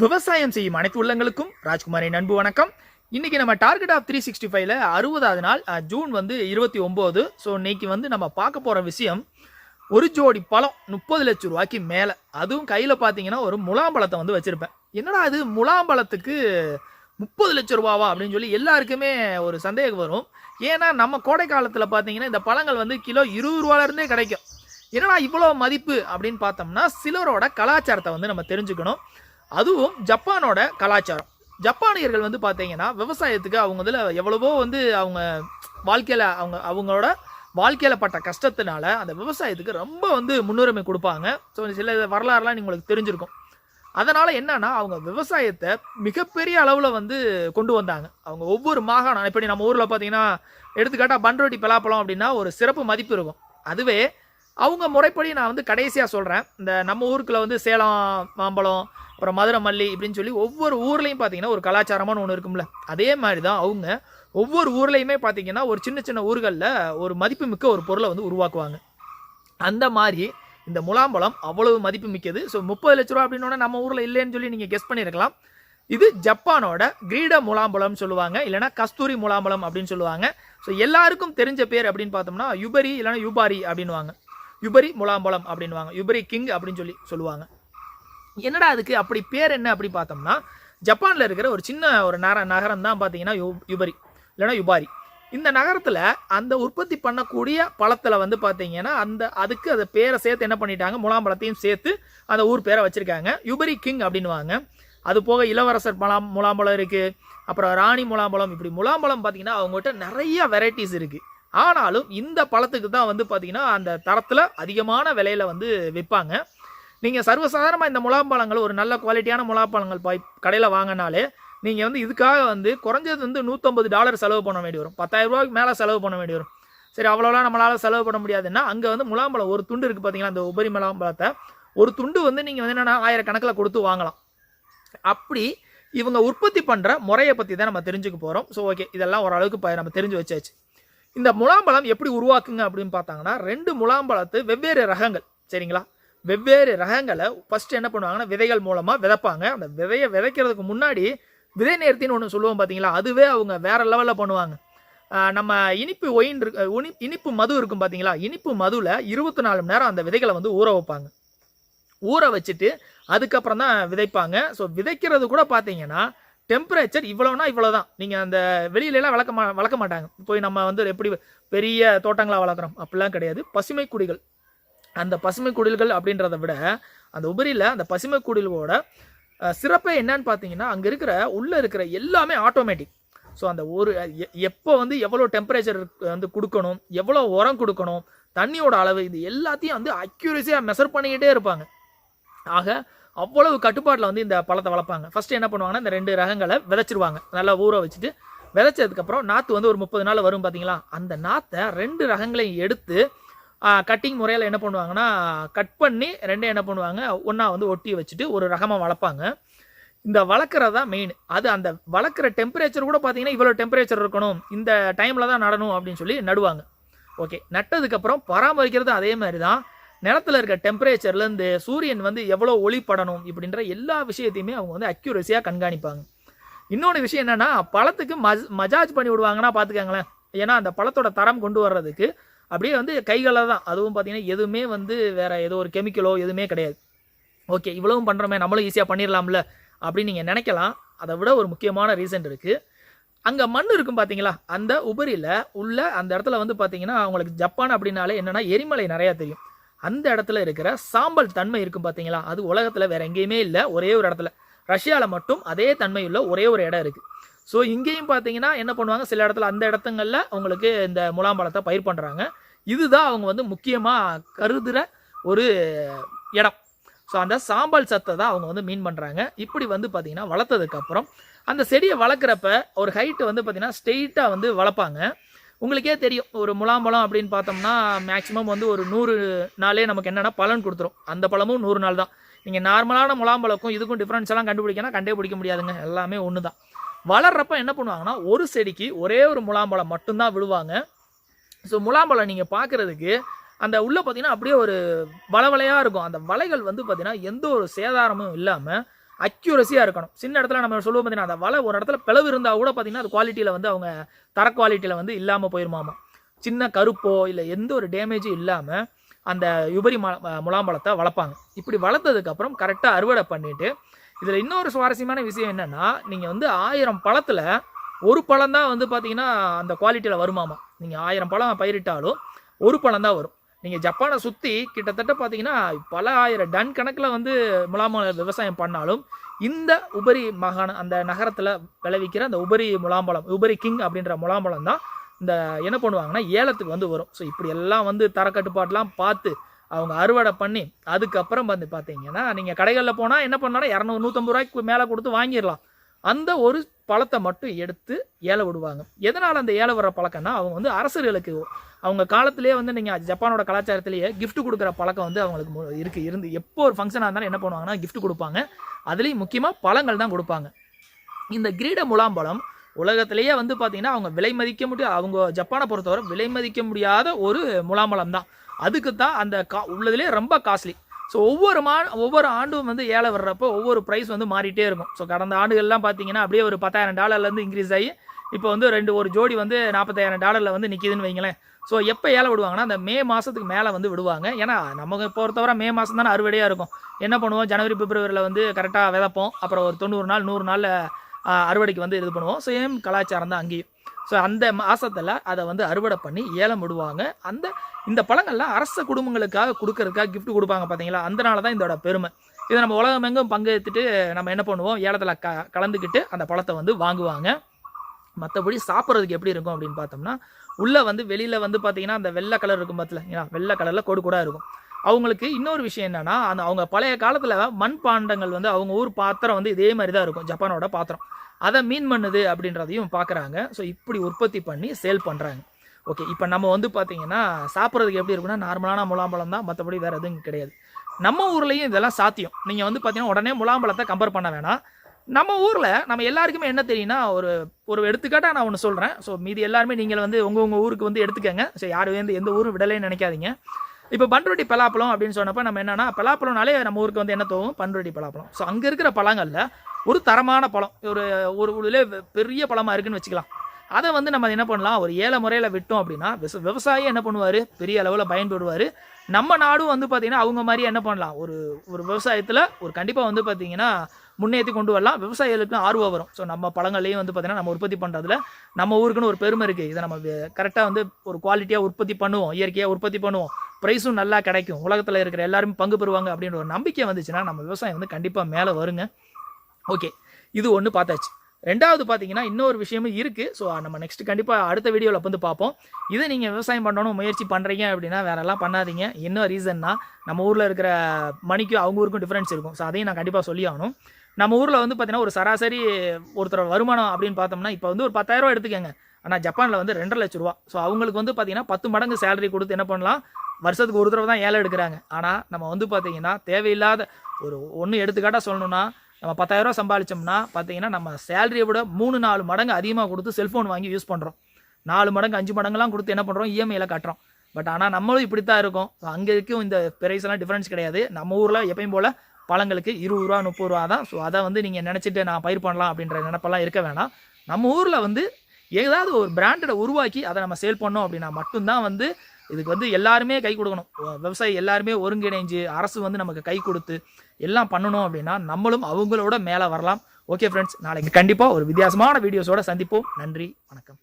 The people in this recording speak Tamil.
விவசாயம் செய்யும் அனைத்து உள்ளங்களுக்கும் ராஜ்குமாரின் அன்பு வணக்கம். இன்றைக்கி நம்ம டார்கெட் ஆஃப் த்ரீ சிக்ஸ்டி ஃபைவ்ல அறுபதாவது நாள் ஜூன் வந்து இருபத்தி ஒம்பது. ஸோ இன்னைக்கு வந்து நம்ம பார்க்க போகிற விஷயம் ஒரு ஜோடி பழம் முப்பது லட்சம் ரூபாய்க்கு மேலே. அதுவும் கையில் பார்த்தீங்கன்னா ஒரு முலாம்பழத்தை வந்து வச்சுருப்பேன். என்னடா அது முலாம்பழத்துக்கு முப்பது லட்ச ரூபாவா அப்படின்னு சொல்லி எல்லாருக்குமே ஒரு சந்தேகம் வரும். ஏன்னா நம்ம கோடை காலத்தில் பார்த்தீங்கன்னா இந்த பழங்கள் வந்து கிலோ இருபது ரூபாலேருந்தே கிடைக்கும். என்னடா இவ்வளோ மதிப்பு அப்படின்னு பார்த்தோம்னா சிலரோட கலாச்சாரத்தை வந்து நம்ம தெரிஞ்சுக்கணும். அதுவும் ஜப்பானோட கலாச்சாரம். ஜப்பானியர்கள் வந்து பார்த்தீங்கன்னா விவசாயத்துக்கு அவங்க இதில் எவ்வளவோ வந்து அவங்க வாழ்க்கையில் அவங்க அவங்களோட வாழ்க்கையில் பட்ட கஷ்டத்தினால அந்த விவசாயத்துக்கு ரொம்ப வந்து முன்னுரிமை கொடுப்பாங்க. ஸோ சில வரலாறுலாம் உங்களுக்கு தெரிஞ்சிருக்கும். அதனால் என்னன்னா அவங்க விவசாயத்தை மிகப்பெரிய அளவில் வந்து கொண்டு வந்தாங்க. அவங்க ஒவ்வொரு மாகாணம் இப்படி நம்ம ஊரில் பார்த்தீங்கன்னா எடுத்துக்காட்டால் பண்ரொட்டி பலாப்பழம் அப்படின்னா ஒரு சிறப்பு மதிப்பு இருக்கும். அதுவே அவங்க முறைப்படி நான் வந்து கடைசியாக சொல்கிறேன் இந்த நம்ம ஊருக்குள்ள வந்து சேலம் மாம்பழம் அப்புறம் மதுரை மல்லி இப்படின்னு சொல்லி ஒவ்வொரு ஊர்லேயும் பார்த்தீங்கன்னா ஒரு கலாச்சாரமான ஒன்று இருக்கும்ல. அதே மாதிரி தான் அவங்க ஒவ்வொரு ஊர்லேயுமே பார்த்தீங்கன்னா ஒரு சின்ன சின்ன ஊர்களில் ஒரு மதிப்புமிக்க ஒரு பொருளை வந்து உருவாக்குவாங்க. அந்த மாதிரி இந்த முலாம்பழம் அவ்வளவு மதிப்பு மிக்கது ஸோ முப்பது லட்ச ரூபா அப்படின்னோட நம்ம ஊரில் இல்லைன்னு சொல்லி நீங்கள் கெஸ் பண்ணியிருக்கலாம். இது ஜப்பானோட கிரீட முலாம்பழம்னு சொல்லுவாங்க. இல்லைன்னா கஸ்தூரி முலாம்பழம் அப்படின்னு சொல்லுவாங்க. ஸோ எல்லாருக்கும் தெரிஞ்ச பேர் அப்படின்னு பார்த்தோம்னா யுபரி இல்லைன்னா யுபாரி அப்படின்னுவாங்க. யுபரி முலாம்பழம் அப்படின்வாங்க யுபரி கிங் அப்படின்னு சொல்லி சொல்லுவாங்க. என்னடா அதுக்கு? அப்படி பேர் என்ன அப்படி பார்த்தோம்னா ஜப்பானில் இருக்கிற ஒரு சின்ன ஒரு நர நகரம் தான் பார்த்தீங்கன்னா யு யுபரி இல்லைன்னா யுபாரி இந்த நகரத்தில் அந்த உற்பத்தி பண்ணக்கூடிய பழத்தில் வந்து பார்த்தீங்கன்னா அந்த அதுக்கு அதை பேரை சேர்த்து என்ன பண்ணிட்டாங்க? முலாம்பழத்தையும் சேர்த்து அந்த ஊர் பேரை வச்சுருக்காங்க. யுபரி கிங் அப்படின்னுவாங்க அது போக இளவரசர் பழம் முலாம்பழம் இருக்குது அப்புறம் ராணி முலாம்பழம். இப்படி முலாம்பழம் பார்த்தீங்கன்னா அவங்ககிட்ட நிறைய வெரைட்டிஸ் இருக்குது ஆனாலும் இந்த பழத்துக்கு தான் வந்து பார்த்தீங்கன்னா அந்த தரத்தில் அதிகமான விலையில் வந்து விற்பாங்க நீங்கள் சர்வசாதாரணமாக இந்த முலாம்பழங்கள் ஒரு நல்ல குவாலிட்டியான முலாப்பழங்கள் பாய் கடையில் வாங்கினாலே நீங்கள் வந்து இதுக்காக வந்து குறைஞ்சது வந்து நூற்றம்பது டாலர் செலவு பண்ண வேண்டி வரும். பத்தாயிரம் ரூபாய்க்கு மேலே செலவு பண்ண வேண்டி வரும். சரி அவ்வளோலாம் நம்மளால் செலவு பண்ண முடியாதுன்னா அங்கே வந்து முலாம்பழம் ஒரு துண்டு இருக்குது பார்த்தீங்களா அந்த உபரி முலாம்பழத்தை ஒரு துண்டு வந்து நீங்கள் வந்து என்னென்னா ஆயிரக்கணக்கில் கொடுத்து வாங்கலாம். அப்படி இவங்க உற்பத்தி பண்ணுற முறையை பற்றி தான் நம்ம தெரிஞ்சுக்க போகிறோம் ஸோ ஓகே இதெல்லாம் ஓரளவுக்கு நம்ம தெரிஞ்சு வச்சாச்சு. இந்த முலாம்பழம் எப்படி உருவாக்குங்க அப்படின்னு பார்த்தாங்கன்னா ரெண்டு முலாம்பழத்து வெவ்வேறு ரகங்கள் சரிங்களா? வெவ்வேறு ரகங்களை ஃபஸ்ட்டு என்ன பண்ணுவாங்கன்னா விதைகள் மூலமாக விதைப்பாங்க. அந்த விதையை விதைக்கிறதுக்கு முன்னாடி விதை நேர்த்தின்னு ஒன்று சொல்லுவோம் பார்த்தீங்களா அதுவே அவங்க வேற லெவலில் பண்ணுவாங்க. நம்ம இனிப்பு ஒயின் இருக்கு இனிப்பு மது இருக்கும் பார்த்தீங்களா இனிப்பு மதுவில் இருபத்தி நாலு மணி நேரம் அந்த விதைகளை வந்து ஊற வைப்பாங்க. ஊற வச்சுட்டு அதுக்கப்புறம் தான் விதைப்பாங்க. ஸோ விதைக்கிறது கூட பார்த்தீங்கன்னா டெம்பரேச்சர் இவ்வளோனா இவ்வளோ தான் நீங்கள் அந்த வெளியிலலாம் வளர்க்க மா வளர்க்க மாட்டாங்க. போய் நம்ம வந்து எப்படி பெரிய தோட்டங்களாக வளர்க்குறோம்? அப்படிலாம் கிடையாது. பசுமை குடிகள். அந்த பசுமை குடில்கள் அப்படின்றத விட அந்த உபரியில் அந்த பசுமை குடில்களோட சிறப்பே என்னன்னு பார்த்தீங்கன்னா அங்கே இருக்கிற உள்ளே இருக்கிற எல்லாமே ஆட்டோமேட்டிக் ஸோ அந்த ஒரு எ- எப்போ வந்து எவ்வளோ டெம்பரேச்சர் வந்து கொடுக்கணும் எவ்வளோ உரம் கொடுக்கணும் தண்ணியோட அளவு இது எல்லாத்தையும் வந்து அக்யூரஸியாக மெஷர் பண்ணிக்கிட்டே இருப்பாங்க. ஆக அவ்வளவு கட்டுப்பாட்டில் வந்து இந்த பழத்தை வளர்ப்பாங்க. ஃபஸ்ட்டு என்ன பண்ணுவாங்கன்னா இந்த ரெண்டு ரகங்களை விதைச்சிருவாங்க. நல்லா ஊற வச்சுட்டு விதைச்சதுக்கப்புறம் நாற்று வந்து ஒரு முப்பது நாள் வரும் பார்த்தீங்களா அந்த நாற்றை ரெண்டு ரகங்களையும் எடுத்து கட்டிங் முறையில் என்ன பண்ணுவாங்கன்னா கட் பண்ணி ரெண்டும் என்ன பண்ணுவாங்க ஒன்றா வந்து ஒட்டி வச்சுட்டு ஒரு ரகமாக வளர்ப்பாங்க. இந்த வளர்க்குறது தான் மெயின் அது அந்த வளர்க்குற டெம்பரேச்சர் கூட பார்த்தீங்கன்னா இவ்வளோ டெம்பரேச்சர் இருக்கணும். இந்த டைமில் தான் நடணும் அப்படின்னு சொல்லி நடுவாங்க. ஓகே நட்டதுக்கப்புறம் பராமரிக்கிறது அதே மாதிரி தான் நிலத்துல இருக்க டெம்பரேச்சர்லேருந்து சூரியன் வந்து எவ்வளோ ஒளிப்படணும் இப்படின்ற எல்லா விஷயத்தையுமே அவங்க வந்து அக்யூரஸியாக கண்காணிப்பாங்க. இன்னொன்று விஷயம் என்னென்னா பழத்துக்கு மஜ் மஜாஜ் பண்ணி விடுவாங்கன்னா பார்த்துக்காங்களேன் ஏன்னா அந்த பழத்தோட தரம் கொண்டு வர்றதுக்கு அப்படியே வந்து கைகளில் தான் அதுவும் பார்த்தீங்கன்னா எதுவுமே வந்து வேற ஏதோ ஒரு கெமிக்கலோ எதுவுமே கிடையாது. ஓகே இவ்வளவும் பண்ணுறோமே நம்மளும் ஈஸியாக பண்ணிடலாம்ல அப்படின்னு நீங்கள் நினைக்கலாம். அதை விட ஒரு முக்கியமான ரீசன் இருக்குது அங்கே மண் இருக்கும் பார்த்தீங்களா அந்த உபரியில் உள்ள அந்த இடத்துல வந்து பார்த்தீங்கன்னா அவங்களுக்கு ஜப்பான் அப்படின்னாலே என்னென்னா எரிமலை நிறையா தெரியும். அந்த இடத்துல இருக்கிற சாம்பல் தன்மை இருக்கும் பார்த்தீங்களா அது உலகத்தில் வேற எங்கேயுமே இல்லை. ஒரே ஒரு இடத்துல. ரஷ்யாவில் மட்டும் அதே தன்மையுள்ள ஒரே ஒரு இடம் இருக்குது ஸோ இங்கேயும் பார்த்தீங்கன்னா என்ன பண்ணுவாங்க? சில இடத்துல அந்த இடத்துங்களில் அவங்களுக்கு இந்த முலாம்பழத்தை பயிர் பண்ணுறாங்க இதுதான் அவங்க வந்து முக்கியமாக கருதுகிற ஒரு இடம். ஸோ அந்த சாம்பல் சத்தை தான் அவங்க வந்து மீன் பண்ணுறாங்க இப்படி வந்து பார்த்திங்கன்னா வளர்த்ததுக்கப்புறம் அந்த செடியை வளர்க்குறப்ப ஒரு ஹைட்டு வந்து பார்த்தீங்கன்னா ஸ்ட்ரெயிட்டாக வந்து வளர்ப்பாங்க. உங்களுக்கே தெரியும் ஒரு முலாம்பழம் அப்படின்னு பார்த்தோம்னா மேக்ஸிமம் வந்து ஒரு நூறு நாளே நமக்கு என்னென்னா பலன் கொடுத்துரும். அந்த பழமும் நூறு நாள் தான். நீங்கள் நார்மலான முலாம்பழக்கும் இதுக்கும் டிஃப்ரென்ஸ் எல்லாம் கண்டுபிடிக்கனா கண்டுபிடிக்க முடியாதுங்க. எல்லாமே ஒன்று தான். வளர்றப்ப என்ன பண்ணுவாங்கன்னா ஒரு செடிக்கு ஒரே ஒரு முலாம்பழம் மட்டும்தான் விடுவாங்க ஸோ முலாம்பழம் நீங்கள் பார்க்குறதுக்கு அந்த உள்ளே பார்த்தீங்கன்னா அப்படியே ஒரு வளவலையாக இருக்கும். அந்த வலைகள் வந்து பார்த்தீங்கன்னா எந்த ஒரு சேதாரமும் இல்லாமல் அக்யூரஸியாக இருக்கணும். சின்ன இடத்துல நம்ம சொல்லுவோம் பார்த்தீங்கன்னா அந்த வலை ஒரு இடத்துல பிளவு இருந்தால் கூட பார்த்தீங்கன்னா அது குவாலிட்டியில் வந்து அவங்க தர குவாலிட்டியில் வந்து இல்லாமல் போயிருமாமா. சின்ன கருப்போ இல்லை எந்த ஒரு டேமேஜும் இல்லாமல் அந்த உபரி ம முலாம்பழத்தை வளர்ப்பாங்க. இப்படி வளர்த்ததுக்கப்புறம் கரெக்டாக அறுவடை பண்ணிவிட்டு இதில் இன்னொரு சுவாரஸ்யமான விஷயம் என்னென்னா நீங்கள் வந்து ஆயிரம் பழத்தில் ஒரு பழம் தான் வந்து பார்த்தீங்கன்னா அந்த குவாலிட்டியில் வருமாமா. நீங்கள் ஆயிரம் பழம் பயிரிட்டாலும் ஒரு பழம் தான் வரும். நீங்கள் ஜப்பானை சுற்றி கிட்டத்தட்ட பார்த்தீங்கன்னா பல ஆயிரம் டன் கணக்கில் வந்து முலாம்பழம் விவசாயம் பண்ணாலும் இந்த உபரி மாகாண அந்த நகரத்தில் விளைவிக்கிற அந்த உபரி முலாம்பழம் உபரி கிங் அப்படின்ற முலாம்பழம் தான் இந்த என்ன பண்ணுவாங்கன்னா ஏலத்துக்கு வந்து வரும். ஸோ இப்படி எல்லாம் வந்து தரக்கட்டுப்பாட்டெலாம் பார்த்து அவங்க அறுவடை பண்ணி அதுக்கப்புறம் வந்து பார்த்தீங்கன்னா நீங்கள் கடைகளில் போனால் என்ன பண்ணாலும் இரநூறு நூற்றம்பது ரூபாய்க்கு மேலே கொடுத்து வாங்கிடலாம். அந்த ஒரு பழத்தை மட்டும் எடுத்து ஏல விடுவாங்க. எதனால் அந்த ஏல வர்ற பழக்கம்னா அவங்க வந்து அரசர்களுக்கு அவங்க காலத்திலேயே வந்து நீங்கள் ஜப்பானோட கலாச்சாரத்திலேயே கிஃப்ட் கொடுக்குற பழக்கம் வந்து அவங்களுக்கு மு- இருந்து எப்போ ஒரு ஃபங்க்ஷனாக இருந்தாலும் என்ன பண்ணுவாங்கன்னா கிஃப்ட் கொடுப்பாங்க. அதுலேயும் முக்கியமாக பழங்கள் தான் கொடுப்பாங்க. இந்த கிரீட முலாம்பழம் உலகத்திலேயே வந்து பார்த்திங்கன்னா அவங்க விலை மதிக்க முடியாது அவங்க ஜப்பானை பொறுத்தவரை விலை மதிக்க முடியாத ஒரு முலாம்பழம் தான். அதுக்கு தான் அந்த கா உள்ளதுலேயே ரொம்ப காஸ்ட்லி ஸோ ஒவ்வொரு மா ஒவ்வொரு ஆண்டும் வந்து ஏழை வர்றப்போ ஒவ்வொரு ப்ரைஸ் வந்து மாறிட்டே இருக்கும். ஸோ கடந்த ஆண்டுகள்லாம் பார்த்தீங்கன்னா அப்படியே ஒரு பத்தாயிரம் டாலர்லேருந்து இன்க்ரீஸ் ஆகி இப்போ வந்து ரெண்டு ஒரு ஜோடி வந்து நாற்பத்தாயிரம் டாலரில் வந்து நிற்கிதுன்னு வைங்களேன். ஸோ எப்போ ஏழை விடுவாங்கன்னா அந்த மே மாதத்துக்கு மேலே வந்து விடுவாங்க. ஏன்னா நமக்கு பொறுத்தவரை மே மாதம் தானே அறுவடையாக இருக்கும். என்ன பண்ணுவோம்? ஜனவரி பிப்ரவரியில் வந்து கரெக்டாக விதப்போம். அப்புறம் ஒரு தொண்ணூறு நாள் நூறு நாளில் அறுவடைக்கு வந்து இது பண்ணுவோம். சேம் கலாச்சாரம் தான் அங்கேயும்? ஸோ அந்த மாதத்தில் அதை வந்து அறுவடை பண்ணி ஏலம் விடுவாங்க அந்த இந்த பழங்கள்லாம் அரச குடும்பங்களுக்காக கொடுக்கறதுக்காக கிஃப்ட் கொடுப்பாங்க பார்த்தீங்களா அதனால தான் இதோட பெருமை. இதை நம்ம உலகமெங்கும் பங்கெடுத்துட்டு நம்ம என்ன பண்ணுவோம்? ஏலத்தில் க கலந்துக்கிட்டு அந்த பழத்தை வந்து வாங்குவாங்க. மற்றபடி சாப்பிட்றதுக்கு எப்படி இருக்கும் அப்படின்னு பார்த்தோம்னா உள்ளே வந்து வெளியில் வந்து பார்த்தீங்கன்னா அந்த வெள்ளை கலர் இருக்கும் பார்த்தீங்களா வெள்ளை கலரில் கோடு கூட இருக்கும். அவங்களுக்கு இன்னொரு விஷயம் என்னன்னா அந்த அவங்க பழைய காலத்தில் மண் பாண்டங்கள் வந்து அவங்க ஊர் பாத்திரம் வந்து இதே மாதிரி தான் இருக்கும் ஜப்பானோட பாத்திரம். அதை மீன் பண்ணுது அப்படின்றதையும் பார்க்குறாங்க ஸோ இப்படி உற்பத்தி பண்ணி சேல் பண்ணுறாங்க ஓகே இப்போ நம்ம வந்து பார்த்தீங்கன்னா சாப்பிட்றதுக்கு எப்படி இருக்குன்னா நார்மலான முலாம்பழம் தான் மற்றபடி வேறு எதுவும் கிடையாது. நம்ம ஊர்லேயும் இதெல்லாம் சாத்தியம். நீங்கள் வந்து பார்த்தீங்கன்னா உடனே முலாம்பழத்தை கம்பேர் பண்ண வேணாம். நம்ம ஊரில் நம்ம எல்லாருக்குமே என்ன தெரியும்னா ஒரு ஒரு எடுத்துக்காட்டாக நான் ஒன்று சொல்கிறேன் ஸோ மீதி எல்லாருமே நீங்கள் வந்து உங்கள் உங்கள் ஊருக்கு வந்து எடுத்துக்கங்க. ஸோ யாரும் வந்து எந்த ஊரும் விடலைன்னு நினைக்காதீங்க. இப்போ பண்ருட்டி பலாப்பழம் அப்படின்னு சொன்னப்போ நம்ம என்னன்னா பலாப்பழம்னாலே நம்ம ஊருக்கு வந்து என்ன தோணும்? பண்ருட்டி பலாப்பழம். ஸோ அங்கே இருக்கிற பழங்களில் ஒரு தரமான பழம். ஒரு ஒரு பெரிய பழமாக இருக்குன்னு வச்சுக்கலாம். அதை வந்து நம்ம என்ன பண்ணலாம்? ஒரு ஏழை முறையில் விட்டோம் அப்படின்னா விவச- விவசாயி என்ன பண்ணுவார்? பெரிய அளவில் பயன்படுவார். நம்ம நாடும் வந்து பார்த்திங்கன்னா அவங்க மாதிரி என்ன பண்ணலாம்? ஒரு ஒரு விவசாயத்தில் ஒரு கண்டிப்பாக வந்து பார்த்திங்கன்னா முன்னேற்றி கொண்டு வரலாம். விவசாயிகளுக்கும் ஆர்வம் வரும். ஸோ நம்ம பழங்களையும் வந்து பார்த்திங்கன்னா நம்ம உற்பத்தி பண்ணுறதுல நம்ம ஊருக்குன்னு ஒரு பெருமை இருக்குது இதை நம்ம கரெக்டாக வந்து ஒரு குவாலிட்டியாக உற்பத்தி பண்ணுவோம். இயற்கையாக உற்பத்தி பண்ணுவோம். ப்ரைஸும் நல்லா கிடைக்கும். உலகத்தில் இருக்கிற எல்லாருமே பங்கு பெறுவாங்க அப்படின்ற ஒரு நம்பிக்கை வந்துச்சுன்னா நம்ம விவசாயம் வந்து கண்டிப்பாக மேலே வருங்க. ஓகே இது ஒன்று பார்த்தாச்சு. ரெண்டாவது பார்த்தீங்கன்னா இன்னொரு விஷயமும் இருக்குது ஸோ நம்ம நெக்ஸ்ட் கண்டிப்பாக அடுத்த வீடியோவில் வந்து பார்ப்போம். இதை நீங்கள் விவசாயம் பண்ணணும் முயற்சி பண்ணுறீங்க அப்படின்னா வேறெல்லாம் பண்ணாதீங்க. என்ன ரீசன்னா நம்ம ஊரில் இருக்கிற மணிக்கும் அவங்க ஊருக்கும் டிஃப்ரென்ஸ் இருக்கும். ஸோ அதையும் நான் கண்டிப்பாக சொல்லி ஆகணும். நம்ம ஊரில் வந்து பார்த்தீங்கன்னா ஒரு சராசரி ஒருத்தரோட வருமானம் அப்படின்னு பார்த்தோம்னா இப்போ வந்து ஒரு பத்தாயிரரூவா எடுத்துக்கோங்க. ஆனால் ஜப்பானில் வந்து ரெண்டரை லட்ச ரூபா. ஸோ அவங்களுக்கு வந்து பார்த்தீங்கன்னா பத்து மடங்கு சேலரி கொடுத்து என்ன பண்ணலாம்? வருஷத்துக்கு ஒரு தடவை தான் ஏழை எடுக்கிறாங்க. ஆனால் நம்ம வந்து பார்த்தீங்கன்னா தேவையில்லாத ஒரு ஒன்று எடுத்துக்காட்டாக சொல்லணும்னா நம்ம பத்தாயிரரூவா சம்பாதிச்சோம்னா பார்த்தீங்கன்னா நம்ம சேலரியை விட மூணு நாலு மடங்கு அதிகமாக கொடுத்து செல்ஃபோன் வாங்கி யூஸ் பண்ணுறோம் நாலு மடங்கு அஞ்சு மடங்குலாம் கொடுத்து என்ன பண்ணுறோம் இஎம்ஐயில் கட்டுறோம். பட் ஆனால் நம்மளும் இப்படி தான் இருக்கும் அங்கே இருக்கும் இந்த பிரைஸ் எல்லாம் டிஃப்ரென்ஸ் கிடையாது. நம்ம ஊரில் எப்பயும் போல் பழங்களுக்கு இருபது ரூபா முப்பது ரூபா தான். ஸோ அதை வந்து நீங்கள் நினச்சிட்டு நான் பயிர் பண்ணலாம் அப்படின்ற நினப்பெல்லாம் இருக்க வேணாம். நம்ம ஊரில் வந்து ஏதாவது ஒரு பிராண்டடை உருவாக்கி அதை நம்ம சேல் பண்ணோம் அப்படின்னா மட்டும்தான் வந்து இதுக்கு வந்து எல்லாருமே கை கொடுக்கணும். விவசாயி எல்லாருமே ஒருங்கிணைஞ்சு அரசு வந்து நமக்கு கை கொடுத்து எல்லாம் பண்ணணும் அப்படின்னா நம்மளும் அவங்களோட மேலே வரலாம். ஓகே ஃப்ரெண்ட்ஸ் நாளைக்கு கண்டிப்பாக ஒரு வித்தியாசமான வீடியோஸோட சந்திப்போம். நன்றி வணக்கம்.